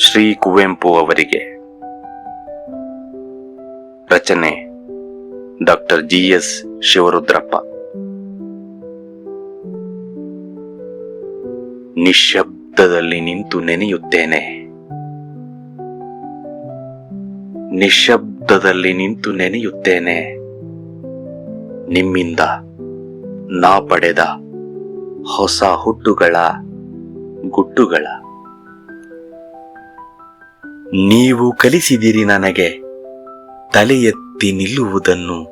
ಶ್ರೀ ಕುವೆಂಪು ಅವರಿಗೆ. ರಚನೆ doctor G S Shivarudrappa. ನಿಶ್ಶಬ್ದದಲ್ಲಿ ನಿಂತು ನೆನೆಯುತ್ತೇನೆ. ನಿಶ್ಶಬ್ದದಲ್ಲಿ ನಿಂತು ನೆನೆಯುತ್ತೇನೆ. ನಿಮ್ಮಿಂದ ನಾ ಪಡೆದ ಹೊಸ ಹುಟ್ಟುಗಳ ಗುಟ್ಟುಗಳ ನೀವು ಕಲಿಸಿದಿರಿ ನನಗೆ. ತಲೆ ಎತ್ತಿ ನಿಲ್ಲುವುದನ್ನು.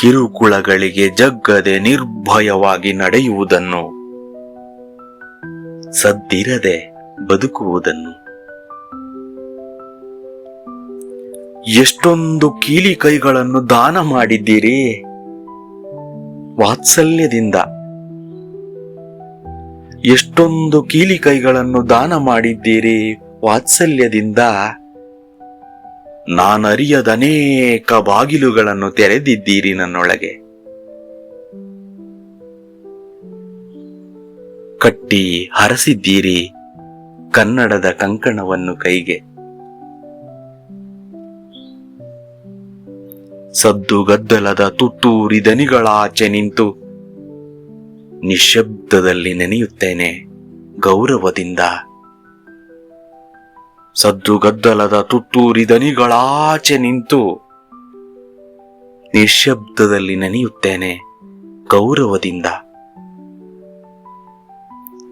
ಕಿರುಕುಳಗಳಿಗೆ ಜಗ್ಗದೆ ನಿರ್ಭಯವಾಗಿ ನಡೆಯುವುದನ್ನು. ಸದ್ದಿರದೆ ಬದುಕುವುದನ್ನು. ಎಷ್ಟೊಂದು ಕೀಲಿ ಕೈಗಳನ್ನು ದಾನ ಮಾಡಿದ್ದೀರಿ. ವಾತ್ಸಲ್ಯದಿಂದ. ಎಷ್ಟೊಂದು ಕೀಲಿ ಕೈಗಳನ್ನು ದಾನ ಮಾಡಿದ್ದೀರಿ. ವಾತ್ಸಲ್ಯದಿಂದ ನಾನರಿಯದ ಅನೇಕ ಬಾಗಿಲುಗಳನ್ನು ತೆರೆದಿದ್ದೀರಿ ನನ್ನೊಳಗೆ. ಕಟ್ಟಿ ಹರಸಿದ್ದೀರಿ ಕನ್ನಡದ ಕಂಕಣವನ್ನು ಕೈಗೆ. ಸದ್ದು ಗದ್ದಲದ ತುತ್ತೂರಿ ದನಿಗಳಾಚೆ ನಿಂತು ನಿಶಬ್ದದಲ್ಲಿ ನೆನೆಯುತ್ತೇನೆ ಗೌರವದಿಂದ. ಸದ್ದು ಗದ್ದಲದ ತುತ್ತೂರಿ ದನಿಗಳಾಚೆ ನಿಂತು ನಿಶ್ಶಬ್ದದಲ್ಲಿ ನೆನೆಯುತ್ತೇನೆ ಗೌರವದಿಂದ.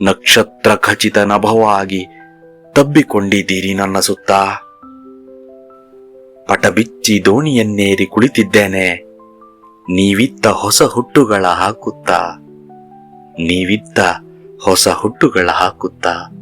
ನಕ್ಷತ್ರ ಖಚಿತ ನಭವಾಗಿ ತಬ್ಬಿಕೊಂಡಿದ್ದೀರಿ ನನ್ನ ಸುತ್ತ. ಪಟಬಿಚ್ಚಿ ದೋಣಿಯನ್ನೇರಿ ಕುಳಿತಿದ್ದೇನೆ. ನೀವಿತ್ತ ಹೊಸ ಹುಟ್ಟುಗಳ ಹಾಕುತ್ತಾ. ನೀವಿತ್ತ ಹೊಸ ಹುಟ್ಟುಗಳ ಹಾಕುತ್ತಾ.